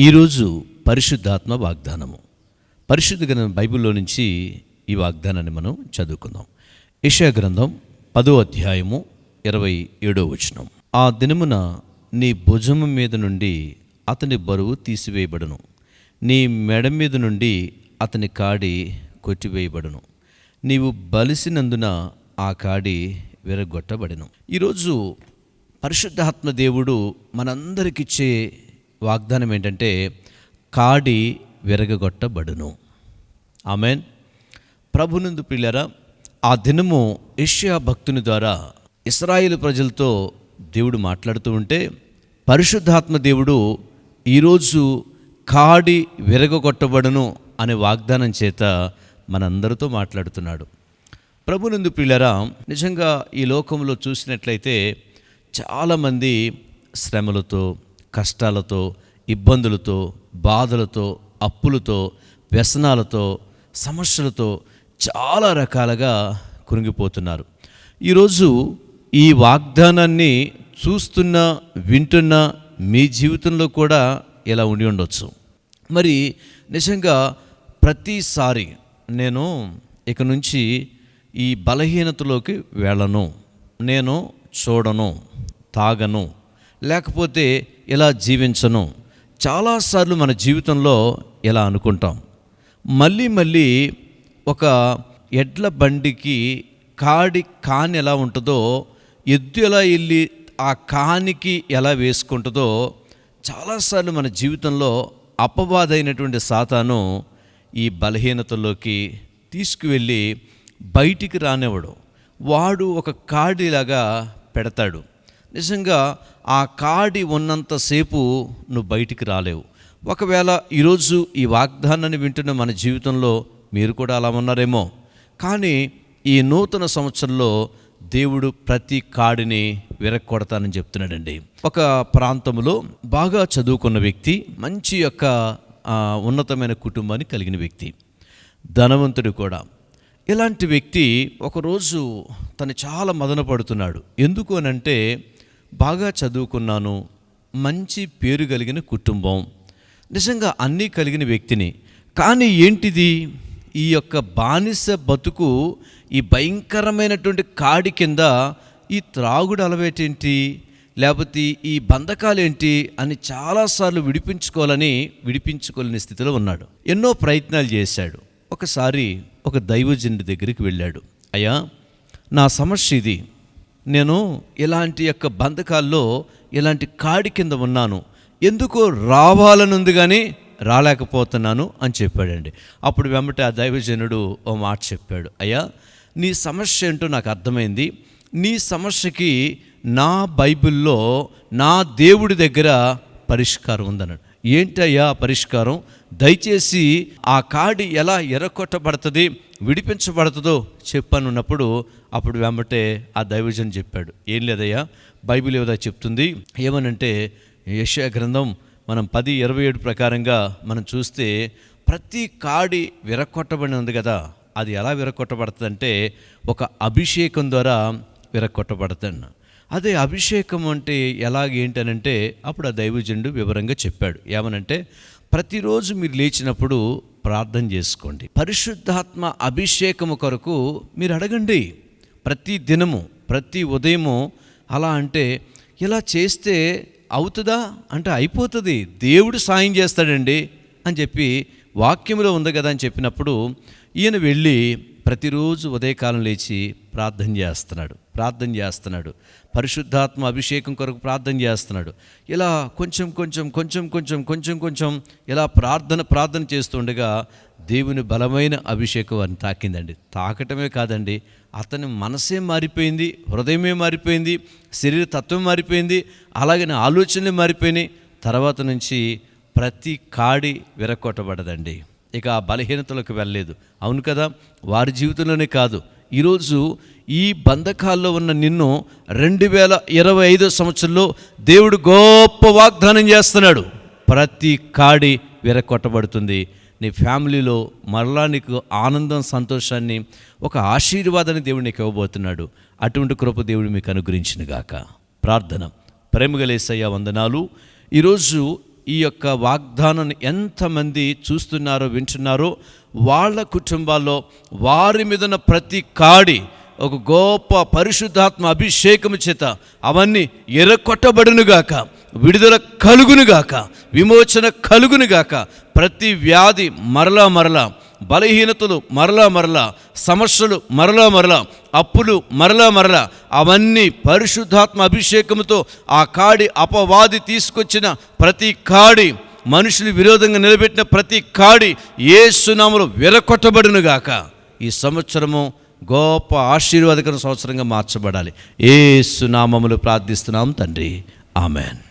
ఈరోజు పరిశుద్ధాత్మ వాగ్దానము. పరిశుద్ధ గ్రంథం బైబిల్లో నుంచి ఈ వాగ్దానాన్ని మనం చదువుకుందాం. యెషయా గ్రంథం పదో అధ్యాయము ఇరవై ఏడో వచనం. ఆ దినమున నీ భుజము మీద నుండి అతని బరువు తీసివేయబడును. నీ మెడ మీద నుండి అతని కాడి కొట్టివేయబడును. నీవు బలిసినందున ఆ కాడి విరగొట్టబడను ఈరోజు పరిశుద్ధాత్మ దేవుడు మనందరికిచ్చే వాగ్దానం ఏంటంటే కాడి విరగగొట్టబడును. ఆమెన్. ప్రభునందు పిల్లరా ఆ దినము ఏషియా భక్తుని ద్వారా ఇస్రాయేల్ ప్రజలతో దేవుడు మాట్లాడుతూ ఉంటే పరిశుద్ధాత్మ దేవుడు ఈరోజు కాడి విరగొట్టబడును అనే వాగ్దానం చేత మనందరితో మాట్లాడుతున్నాడు. ప్రభునందు పిల్లరా నిజంగా ఈ లోకంలో చూసినట్లయితే చాలామంది శ్రమలతో కష్టాలతో ఇబ్బందులతో బాధలతో అప్పులతో వ్యసనాలతో సమస్యలతో చాలా రకాలుగా కురింగిపోతున్నారు ఈరోజు ఈ వాగ్దానాన్ని చూస్తున్న వింటున్న మీ జీవితంలో కూడా ఇలా ఉండి ఉండొచ్చు. మరి నిజంగా ప్రతిసారి నేను ఇక నుంచి ఈ బలహీనతలోకి వెళ్ళను. నేను చూడను తాగను. లేకపోతే ఇలా జీవించను? చాలాసార్లు మన జీవితంలో ఇలా అనుకుంటాం? మళ్ళీ మళ్ళీ ఒక ఎడ్ల బండికి కాడి కాని ఎలా ఉంటుందో ఎద్దు ఎలా వెళ్ళి ఆ కానికి ఎలా వేసుకుంటుందో చాలాసార్లు మన జీవితంలో అపవాదైనటువంటి సాతాను ఈ బలహీనతల్లోకి తీసుకువెళ్ళి బయటికి రానివ్వడు. వాడు ఒక కాడిలాగా పెడతాడు. నిజంగా ఆ కాడి ఉన్నంతసేపు నువ్వు బయటికి రాలేవు. ఒకవేళ ఈరోజు ఈ వాగ్దానాన్ని వింటున్న మన జీవితంలో మీరు కూడా అలా ఉన్నారేమో. కానీ ఈ నూతన సంవత్సరంలో దేవుడు ప్రతి కాడిని విరక్కొడతానని చెప్తున్నాడండి. ఒక ప్రాంతంలో బాగా చదువుకున్న వ్యక్తి మంచి యొక్క ఉన్నతమైన కుటుంబాన్ని కలిగిన వ్యక్తి ధనవంతుడు కూడా. ఇలాంటి వ్యక్తి ఒకరోజు తను చాలా మదన పడుతున్నాడు. ఎందుకు అనంటే బాగా చదువుకున్నాను మంచి పేరు కలిగిన కుటుంబం. నిజంగా అన్నీ కలిగిన వ్యక్తిని. కానీ ఏంటిది? ఈ యొక్క బానిస బతుకు ఈ భయంకరమైనటువంటి కాడి కింద ఈ త్రాగుడు అలవేటేంటి లేకపోతే ఈ బంధకాలేంటి అని చాలాసార్లు విడిపించుకోవాలని విడిపించుకోలేని స్థితిలో ఉన్నాడు. ఎన్నో ప్రయత్నాలు చేశాడు. ఒకసారి ఒక దైవజనుడి దగ్గరికి వెళ్ళాడు. అయ్యా నా సమస్య ఇది. నేను ఇలాంటి యొక్క బంధకాల్లో ఇలాంటి కాడి కింద ఉన్నాను. ఎందుకో రావాలనుంది కానీ రాలేకపోతున్నాను అని చెప్పాడండి. అప్పుడు వెంబట ఆ దైవజనుడు ఓ మాట చెప్పాడు. అయ్యా నీ సమస్య ఏంటో నాకు అర్థమైంది. నీ సమస్యకి నా బైబిల్లో నా దేవుడి దగ్గర పరిష్కారం ఉందన్నాడు. ఏంటయ్యా పరిష్కారం? దయచేసి ఆ కాడి ఎలా ఎర్రకొట్టబడుతుంది విడిపించబడుతుందో చెప్పనున్నప్పుడు అప్పుడు వెంబటే ఆ దైవజన్ చెప్పాడు. ఏం లేదయ్యా బైబిల్ ఏదో చెప్తుంది. ఏమనంటే యెషయా గ్రంథం మనం పది ఇరవై ఏడు ప్రకారంగా మనం చూస్తే ప్రతి కాడి విరక్కొట్టబడి ఉంది కదా అది ఎలా విరక్కొట్టబడుతుందంటే ఒక అభిషేకం ద్వారా విరక్కొట్టబడుతుంది అదే అభిషేకం అంటే ఎలాగేంటనంటే అప్పుడు ఆ దైవజనుడు వివరంగా చెప్పాడు. ఏమనంటే ప్రతిరోజు మీరు లేచినప్పుడు ప్రార్థన చేసుకోండి. పరిశుద్ధాత్మ అభిషేకము కొరకు మీరు అడగండి. ప్రతి దినము ప్రతి ఉదయము అలా అంటే ఇలా చేస్తే అవుతుందా? అంటే అయిపోతుంది. దేవుడు సాయం చేస్తాడండి అని చెప్పి వాక్యంలో ఉంది కదా అని చెప్పినప్పుడు ఈయన వెళ్ళి ప్రతిరోజు ఉదయకాలం లేచి ప్రార్థన చేస్తున్నాడు. ప్రార్థన చేస్తున్నాడు. పరిశుద్ధాత్మ అభిషేకం కొరకు ప్రార్థన చేస్తున్నాడు. ఇలా కొంచెం కొంచెం కొంచెం కొంచెం కొంచెం కొంచెం ఇలా ప్రార్థన ప్రార్థన చేస్తుండగా దేవుని బలమైన అభిషేకం అని తాకిందండి. తాకటమే కాదండి అతని మనసే మారిపోయింది హృదయమే మారిపోయింది శరీర తత్వం మారిపోయింది అలాగే ఆలోచనలే మారిపోయినాయి. తర్వాత నుంచి ప్రతి కాడి విరక్కొట్టబడదండి. ఇక ఆ బలహీనతలకు వెళ్ళలేదు. అవును కదా వారి జీవితంలోనే కాదు ఈరోజు ఈ బంధకాల్లో ఉన్న నిన్ను రెండు వేల ఇరవై ఐదో సంవత్సరంలో దేవుడు గొప్ప వాగ్దానం చేస్తున్నాడు. ప్రతి కాడి విరకొట్టబడుతుంది నీ ఫ్యామిలీలో మరలా నీకు ఆనందం సంతోషాన్ని ఒక ఆశీర్వాదాన్ని దేవుడు నీకు ఇవ్వబోతున్నాడు. అటువంటి కృప దేవుడు మీకు అనుగ్రహించిన గాక ప్రార్థన ప్రేమగలేసయ్య వందనాలు. ఈరోజు ఈ యొక్క వాగ్దానాన్ని ఎంతమంది చూస్తున్నారో వింటున్నారో వాళ్ళ కుటుంబాల్లో వారి మీదన ప్రతి కాడి ఒక గొప్ప పరిశుద్ధాత్మ అభిషేకము చేత అవన్నీ ఎర్రకొట్టబడునుగాక విడుదల కలుగునుగాక విమోచన కలుగునుగాక ప్రతి వ్యాధి మరలా మరలా బలహీనతలు మరలా మరలా సమస్యలు మరలా మరలా అప్పులు మరలా మరలా అవన్నీ పరిశుద్ధాత్మ అభిషేకముతో ఆ కాడి అపవాది తీసుకొచ్చిన ప్రతి కాడి మనుషులు విరోధంగా నిలబెట్టిన ప్రతి కాడి ఏ సునాములు విరకొట్టబడునుగాక ఈ సంవత్సరము గొప్ప ఆశీర్వాదకర సంవత్సరంగా మార్చబడాలి. ఏ సునామములు ప్రార్థిస్తున్నాం తండ్రి. ఆమెన్.